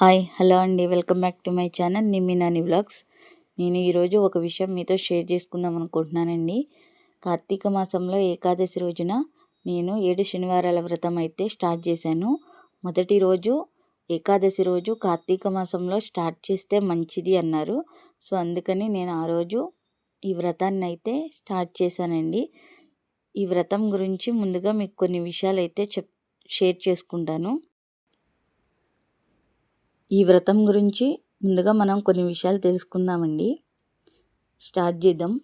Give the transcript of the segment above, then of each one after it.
Hi hello అండి. Welcome back to my channel నిమ్మినాని vlogs. నేను ఈరోజు ఒక విషయం మీతో షేర్ చేసుకుందాం అనుకుంటున్నానండి. కార్తీక మాసంలో ఏకాదశి రోజున నేను ఏడు శనివారాల వ్రతం అయితే స్టార్ట్ చేశాను. మొదటి రోజు ఏకాదశి రోజు కార్తీక మాసంలో స్టార్ట్ చేస్తే మంచిది అన్నారు. సో అందుకని నేను ఆ రోజు ఈ వ్రతాన్ని అయితే స్టార్ట్ చేశానండి. ఈ వ్రతం గురించి ముందుగా మీకు కొన్ని విషయాలు అయితే చెప్ షేర్ చేసుకుంటాను. ఈ వ్రతం గురించి ముందుగా మనం కొన్ని విషయాలు తెలుసుకుందామండి. స్టార్ట్ చేద్దాం.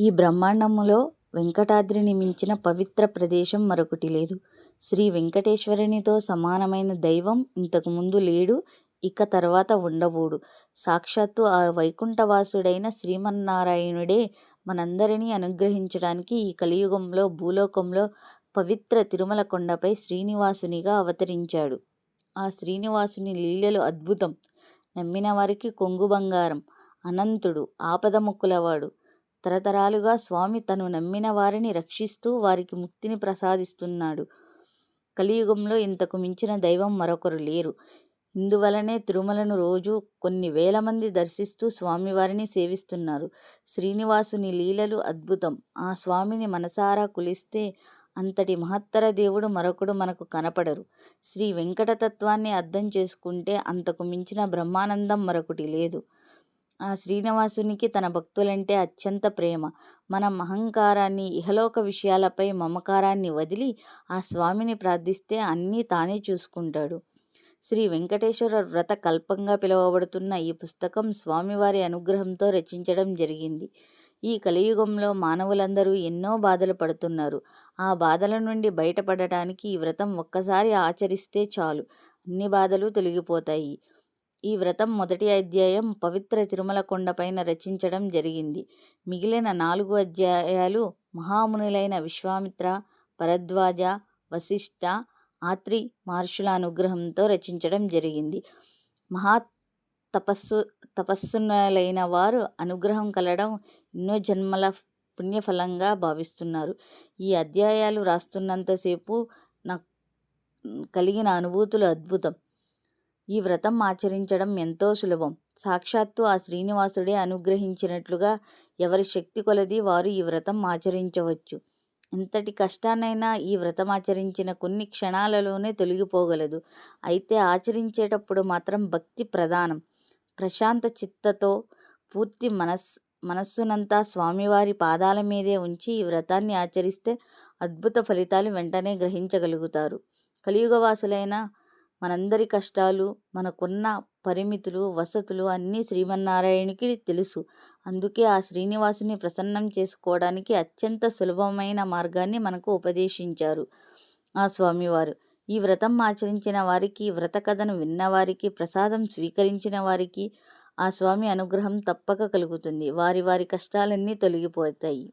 ఈ బ్రహ్మాండములో వెంకటాద్రిని మించిన పవిత్ర ప్రదేశం మరొకటి లేదు. శ్రీ వెంకటేశ్వరునితో సమానమైన దైవం ఇంతకుముందు లేడు ఇక తర్వాత ఉండబోడు. సాక్షాత్తు ఆ వైకుంఠవాసుడైన శ్రీమన్నారాయణుడే మనందరినీ అనుగ్రహించడానికి ఈ కలియుగంలో భూలోకంలో పవిత్ర తిరుమల కొండపై శ్రీనివాసునిగా అవతరించాడు. ఆ శ్రీనివాసుని లీలలు అద్భుతం. నమ్మిన వారికి కొంగు బంగారం. అనంతుడు ఆపదముక్కులవాడు తరతరాలుగా స్వామి తను నమ్మిన వారిని రక్షిస్తూ వారికి ముక్తిని ప్రసాదిస్తున్నాడు. కలియుగంలో ఇంతకు మించిన దైవం మరొకరు లేరు. ఇందువలనే తిరుమలను రోజు కొన్ని వేల మంది దర్శిస్తూ స్వామివారిని సేవిస్తున్నారు. శ్రీనివాసుని లీలలు అద్భుతం. ఆ స్వామిని మనసారా కులిస్తే అంతటి మహత్తర దేవుడు మరొకడు మనకు కనపడరు. శ్రీ వెంకటతత్వాన్ని అర్థం చేసుకుంటే అంతకు మించిన బ్రహ్మానందం మరొకటి లేదు. ఆ శ్రీనివాసునికి తన భక్తులంటే అత్యంత ప్రేమ. మనం అహంకారాన్ని ఇహలోక విషయాలపై మమకారాన్ని వదిలి ఆ స్వామిని ప్రార్థిస్తే అన్నీ తానే చూసుకుంటాడు. శ్రీ వెంకటేశ్వర వ్రత కల్పంగా పిలువబడుతున్న ఈ పుస్తకం స్వామివారి అనుగ్రహంతో రచించడం జరిగింది. ఈ కలియుగంలో మానవులందరూ ఎన్నో బాధలు పడుతున్నారు. ఆ బాధల నుండి బయటపడటానికి ఈ వ్రతం ఒక్కసారి ఆచరిస్తే చాలు. అన్ని బాధలు తొలగిపోతాయి. ఈ వ్రతం మొదటి అధ్యాయం పవిత్ర తిరుమల కొండపైన రచించడం జరిగింది. మిగిలిన నాలుగు అధ్యాయాలు మహామునులైన విశ్వామిత్ర భరద్వాజ వశిష్ఠ ఆత్రి మహర్షుల అనుగ్రహంతో రచించడం జరిగింది. మహా తపస్సు తపస్సులైన వారు అనుగ్రహం కలడం ఎన్నో జన్మల పుణ్యఫలంగా భావిస్తున్నారు. ఈ అధ్యాయాలు రాస్తున్నంతసేపు నాకు కలిగిన అనుభూతులు అద్భుతం. ఈ వ్రతం ఆచరించడం ఎంతో సులభం. సాక్షాత్తు ఆ శ్రీనివాసుడే అనుగ్రహించినట్లుగా ఎవరి శక్తి కొలది వారు ఈ వ్రతం ఆచరించవచ్చు. ఎంతటి కష్టాన్నైనా ఈ వ్రతం ఆచరించిన కొన్ని క్షణాలలోనే తొలగిపోగలదు. అయితే ఆచరించేటప్పుడు మాత్రం భక్తి ప్రధానం. ప్రశాంత చిత్తతో పూర్తి మనస్ మనస్సునంతా స్వామివారి పాదాల మీదే ఉంచి ఈ వ్రతాన్ని ఆచరిస్తే అద్భుత ఫలితాలు వెంటనే గ్రహించగలుగుతారు. కలియుగవాసులైన మనందరి కష్టాలు మనకున్న పరిమితులు వసతులు అన్నీ శ్రీమన్నారాయణకి తెలుసు. అందుకే ఆ శ్రీనివాసుని ప్రసన్నం చేసుకోవడానికి అత్యంత సులభమైన మార్గాన్ని మనకు ఉపదేశించారు ఆ స్వామివారు. ఈ వ్రతం ఆచరించిన వారికి వ్రత కథను విన్నవారికి ప్రసాదం స్వీకరించిన వారికి ఆ స్వామి అనుగ్రహం తప్పక కలుగుతుంది. వారి వారి కష్టాలన్నీ తొలగిపోతాయి.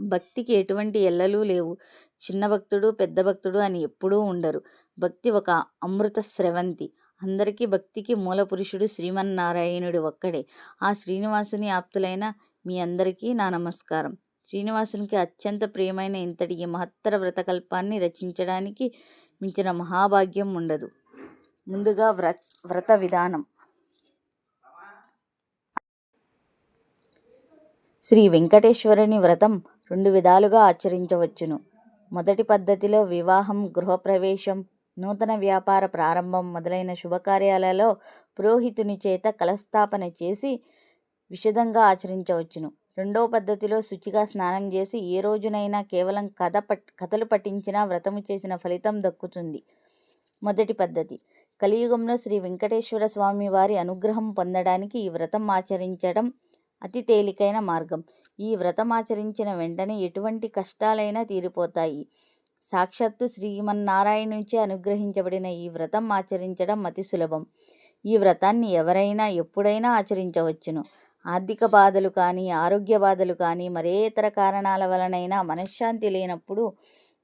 భక్తికి ఎటువంటి ఎల్లలు లేవు. చిన్న భక్తుడు పెద్ద భక్తుడు అని ఎప్పుడూ ఉండరు. భక్తి ఒక అమృత స్రవంతి. అందరికీ భక్తికి మూల పురుషుడు శ్రీమన్నారాయణుడు ఒక్కడే. ఆ శ్రీనివాసుని ఆప్తులైన మీ అందరికీ నా నమస్కారం. శ్రీనివాసునికి అత్యంత ప్రియమైన ఇంతటి ఈ మహత్తర వ్రతకల్పాన్ని రచించడానికి మించిన మహాభాగ్యం ఉండదు. ముందుగా వ్ర వ్రత విధానం. శ్రీ వెంకటేశ్వరుని వ్రతం రెండు విధాలుగా ఆచరించవచ్చును. మొదటి పద్ధతిలో వివాహం గృహప్రవేశం నూతన వ్యాపార ప్రారంభం మొదలైన శుభకార్యాలలో పురోహితుని చేత కలస్థాపన చేసి విషదంగా ఆచరించవచ్చును. రెండవ పద్ధతిలో శుచిగా స్నానం చేసి ఏ రోజునైనా కేవలం కథ పట్ కథలు పఠించినా వ్రతము చేసిన ఫలితం దక్కుతుంది. మొదటి పద్ధతి. కలియుగంలో శ్రీ వెంకటేశ్వర స్వామి వారి అనుగ్రహం పొందడానికి ఈ వ్రతం ఆచరించడం అతి తేలికైన మార్గం. ఈ వ్రతం ఆచరించిన వెంటనే ఎటువంటి కష్టాలైనా తీరిపోతాయి. సాక్షాత్తు శ్రీమన్నారాయణ నుంచి అనుగ్రహించబడిన ఈ వ్రతం ఆచరించడం అతి సులభం. ఈ వ్రతాన్ని ఎవరైనా ఎప్పుడైనా ఆచరించవచ్చును. ఆర్థిక బాధలు కానీ ఆరోగ్య బాధలు కానీ మరే ఇతర కారణాల వలనైనా మనశ్శాంతి లేనప్పుడు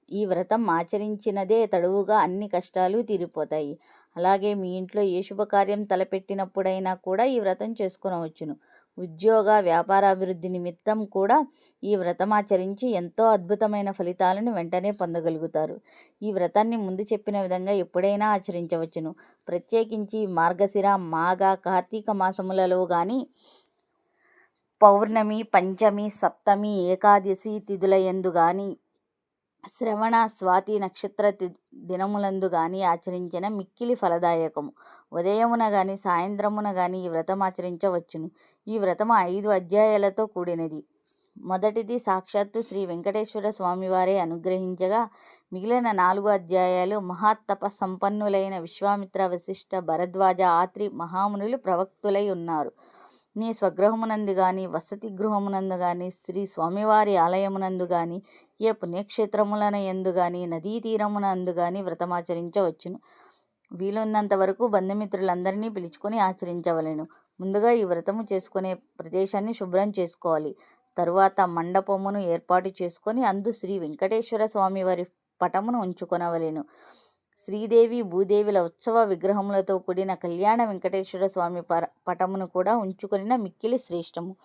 ఈ వ్రతం ఆచరించినదే తడువుగా అన్ని కష్టాలు తీరిపోతాయి. అలాగే మీ ఇంట్లో ఏ శుభకార్యం తలపెట్టినప్పుడైనా కూడా ఈ వ్రతం చేసుకునవచ్చును. ఉద్యోగ వ్యాపారాభివృద్ధి నిమిత్తం కూడా ఈ వ్రతమాచరించి ఎంతో అద్భుతమైన ఫలితాలను వెంటనే పొందగలుగుతారు. ఈ వ్రతాన్ని ముందు చెప్పిన విధంగా ఎప్పుడైనా ఆచరించవచ్చును. ప్రత్యేకించి మార్గశిర మాఘ కార్తీక మాసములలో కానీ పౌర్ణమి పంచమి సప్తమి ఏకాదశి తిథుల ఎందు కానీ శ్రవణ స్వాతి నక్షత్ర దినములందు కానీ ఆచరించిన మిక్కిలి ఫలదాయకము. ఉదయమున కానీ సాయంత్రమున కానీ ఈ వ్రతం ఆచరించవచ్చును. ఈ వ్రతము ఐదు అధ్యాయాలతో కూడినది. మొదటిది సాక్షాత్తు శ్రీ వెంకటేశ్వర స్వామివారే అనుగ్రహించగా మిగిలిన నాలుగు అధ్యాయాలు మహాతప సంపన్నులైన విశ్వామిత్ర వశిష్ఠ భరద్వాజ ఆత్రి మహామునులు ప్రవక్తులై ఉన్నారు. నీ స్వగృహమునందు కానీ వసతి గృహమునందు కానీ శ్రీ స్వామివారి ఆలయమునందు కానీ ఏ పుణ్యక్షేత్రములన ఎందు కానీ నదీ తీరమునందు కానీ వ్రతమాచరించవచ్చును. వీలున్నంత వరకు బంధుమిత్రులందరినీ పిలుచుకొని ఆచరించవలెను. ముందుగా ఈ వ్రతము చేసుకునే ప్రదేశాన్ని శుభ్రం చేసుకోవాలి. తరువాత మండపమును ఏర్పాటు చేసుకొని అందు శ్రీ వెంకటేశ్వర స్వామివారి పటమును ఉంచుకొనవలెను. శ్రీదేవి భూదేవిల ఉత్సవ విగ్రహములతో కూడిన కళ్యాణ వెంకటేశ్వర స్వామి పటమును కూడా ఉంచుకొనిన మిక్కిలి శ్రేష్టము.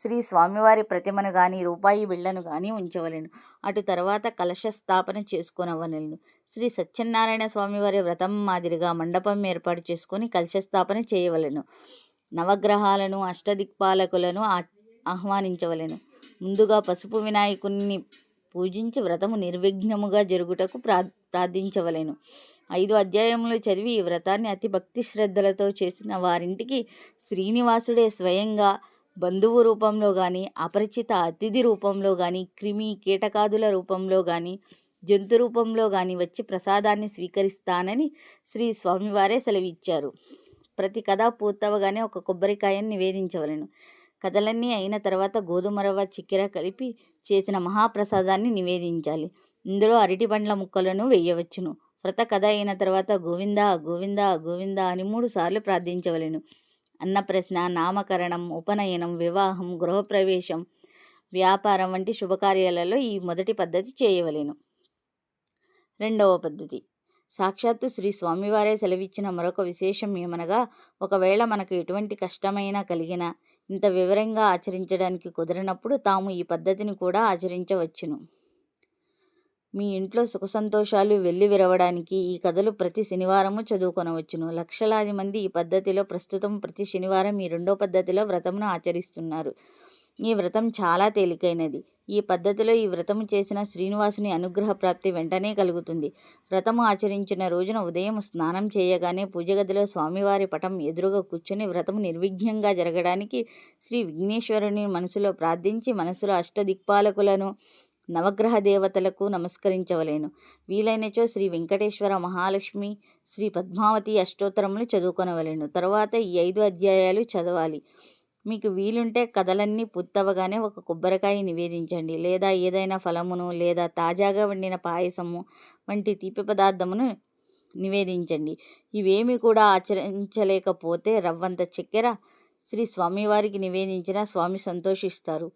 శ్రీ స్వామివారి ప్రతిమను కానీ రూపాయి బిళ్ళను కానీ ఉంచవలెను. అటు తర్వాత కలశ స్థాపన చేసుకొనవలెను. శ్రీ సత్యనారాయణ స్వామివారి వ్రతం మాదిరిగా మండపం ఏర్పాటు చేసుకొని కలశ స్థాపన చేయవలెను. నవగ్రహాలను అష్టదిక్పాలకులను ఆ ఆహ్వానించవలెను. ముందుగా పసుపు వినాయకుని పూజించి వ్రతము నిర్విఘ్నముగా జరుగుటకు ప్రా ప్రార్థించవలెను. ఐదు అధ్యాయములు చదివి ఈ వ్రతాన్ని అతి భక్తి శ్రద్ధలతో చేసిన వారింటికి శ్రీనివాసుడే స్వయంగా బంధువు రూపంలో కానీ అపరిచిత అతిథి రూపంలో కానీ క్రిమి కీటకాదుల రూపంలో కానీ జంతు రూపంలో కానీ వచ్చి ప్రసాదాన్ని స్వీకరిస్తానని శ్రీ స్వామివారే సెలవిచ్చారు. ప్రతి కథ పూర్తవగానే ఒక కొబ్బరికాయను నివేదించవలెను. కథలన్నీ అయిన తర్వాత గోధుమ రవ్వ చక్కెర కలిపి చేసిన మహాప్రసాదాన్ని నివేదించాలి. ఇందులో అరటి పండ్ల ముక్కలను వేయవచ్చును. వ్రత కథ అయిన తర్వాత గోవింద గోవింద గోవింద అని మూడు సార్లు ప్రార్థించవలెను. అన్నప్రశ్న నామకరణం ఉపనయనం వివాహం గృహప్రవేశం వ్యాపారం వంటి శుభకార్యాలలో ఈ మొదటి పద్ధతి చేయవలెను. రెండవ పద్ధతి. సాక్షాత్తు శ్రీ స్వామివారే సెలవిచ్చిన మరొక విశేషం ఏమనగా ఒకవేళ మనకు ఎటువంటి కష్టమైనా కలిగిన ఇంత వివరంగా ఆచరించడానికి కుదరనప్పుడు తాము ఈ పద్ధతిని కూడా ఆచరించవచ్చును. మీ ఇంట్లో సుఖ సంతోషాలు వెళ్ళి విరవడానికి ఈ కథలు ప్రతి శనివారము చదువుకొనవచ్చును. లక్షలాది మంది ఈ పద్ధతిలో ప్రస్తుతం ప్రతి శనివారం ఈ రెండో పద్ధతిలో వ్రతమును ఆచరిస్తున్నారు. ఈ వ్రతం చాలా తేలికైనది. ఈ పద్ధతిలో ఈ వ్రతము చేసిన శ్రీనివాసుని అనుగ్రహ ప్రాప్తి వెంటనే కలుగుతుంది. వ్రతము ఆచరించిన రోజున ఉదయం స్నానం చేయగానే పూజగదిలో స్వామివారి పటం ఎదురుగా కూర్చుని వ్రతము నిర్విఘ్నంగా జరగడానికి శ్రీ విఘ్నేశ్వరుని మనసులో ప్రార్థించి మనసులో అష్టదిక్పాలకులను నవగ్రహ దేవతలకు నమస్కరించవలేను. వీలైనచో శ్రీ వెంకటేశ్వర మహాలక్ష్మి శ్రీ పద్మావతి అష్టోత్తరములు చదువుకొనవలెను. తర్వాత ఈ ఐదు అధ్యాయాలు చదవాలి. మీకు వీలుంటే కథలన్నీ పూర్తవగానే ఒక కొబ్బరికాయ నివేదించండి. లేదా ఏదైనా ఫలమును లేదా తాజాగా వండిన పాయసము వంటి తీపి పదార్థమును నివేదించండి. ఇవేమి కూడా ఆచరించలేకపోతే రవ్వంత చక్కెర శ్రీ స్వామివారికి నివేదించిన స్వామి సంతోషిస్తారు.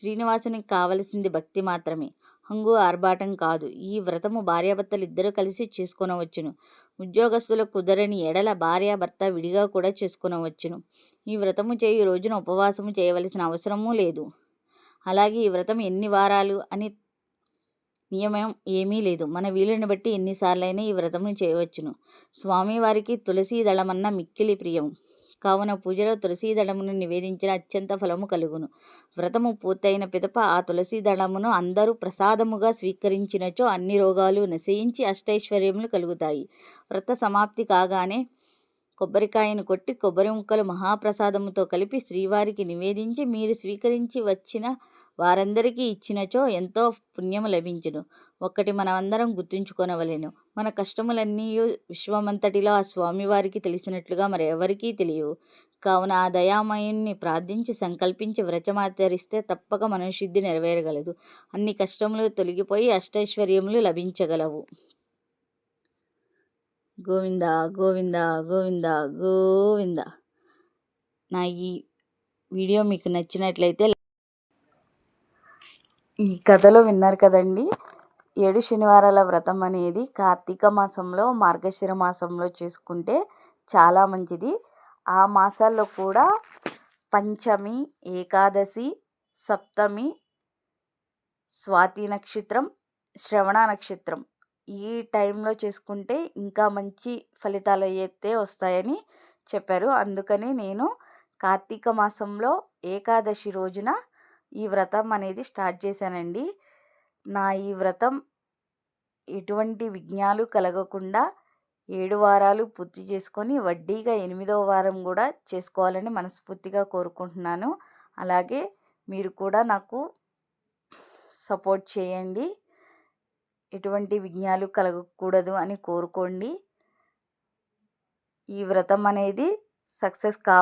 శ్రీనివాసునికి కావలసింది భక్తి మాత్రమే. హంగు ఆర్భాటం కాదు. ఈ వ్రతము భార్యాభర్తలు ఇద్దరూ కలిసి చేసుకొనవచ్చును. ఉద్యోగస్తులకు కుదరని ఎడల భార్యాభర్త విడిగా కూడా చేసుకునవచ్చును. ఈ వ్రతము చేయు రోజున ఉపవాసము చేయవలసిన అవసరమూ లేదు. అలాగే ఈ వ్రతం ఎన్ని వారాలు అని నియమం ఏమీ లేదు. మన వీలుని బట్టి ఎన్నిసార్లైనా ఈ వ్రతమును చేయవచ్చును. స్వామివారికి తులసీ దళమన్న మిక్కిలి ప్రియం. కావున పూజలో తులసీదళమును నివేదించిన అత్యంత ఫలము కలుగును. వ్రతము పూర్తయిన పిదప ఆ తులసీదళమును అందరూ ప్రసాదముగా స్వీకరించినచో అన్ని రోగాలు నశయించి అష్టైశ్వర్యములు కలుగుతాయి. వ్రత సమాప్తి కాగానే కొబ్బరికాయను కొట్టి కొబ్బరి ముక్కలు మహాప్రసాదముతో కలిపి శ్రీవారికి నివేదించి మీరు స్వీకరించి వచ్చిన వారందరికీ ఇచ్చినచో ఎంతో పుణ్యము లభించును. ఒక్కటి మనమందరం గుర్తుంచుకొనవలెను. మన కష్టములన్నీ విశ్వమంతటిలో ఆ స్వామివారికి తెలిసినట్లుగా మరి ఎవరికీ తెలియవు. కావున ఆ దయామయుణ్ణి ప్రార్థించి సంకల్పించి వ్రతమాచరిస్తే తప్పక మనోసిద్ధి నెరవేరగలదు. అన్ని కష్టములు తొలగిపోయి అష్టైశ్వర్యములు లభించగలవు. గోవింద గోవింద గోవింద గోవింద. నా ఈ వీడియో మీకు నచ్చినట్లయితే ఈ కథలో విన్నారు కదండి. ఏడు శనివారాల వ్రతం అనేది కార్తీక మాసంలో మార్గశిర మాసంలో చేసుకుంటే చాలా మంచిది. ఆ మాసాల్లో కూడా పంచమి ఏకాదశి సప్తమి స్వాతి నక్షత్రం శ్రవణ నక్షత్రం ఈ టైంలో చేసుకుంటే ఇంకా మంచి ఫలితాలు అయితే వస్తాయని చెప్పారు. అందుకని నేను కార్తీక మాసంలో ఏకాదశి రోజున ఈ వ్రతం అనేది స్టార్ట్ చేశానండి. నా ఈ వ్రతం ఎటువంటి విఘ్నాలు కలగకుండా ఏడు వారాలు పూర్తి చేసుకొని వడ్డీగా ఎనిమిదవ వారం కూడా చేసుకోవాలని మనస్ఫూర్తిగా కోరుకుంటున్నాను. అలాగే మీరు కూడా నాకు సపోర్ట్ చేయండి. ఎటువంటి విఘ్నాలు కలగకూడదు అని కోరుకోండి. ఈ వ్రతం అనేది సక్సెస్ కా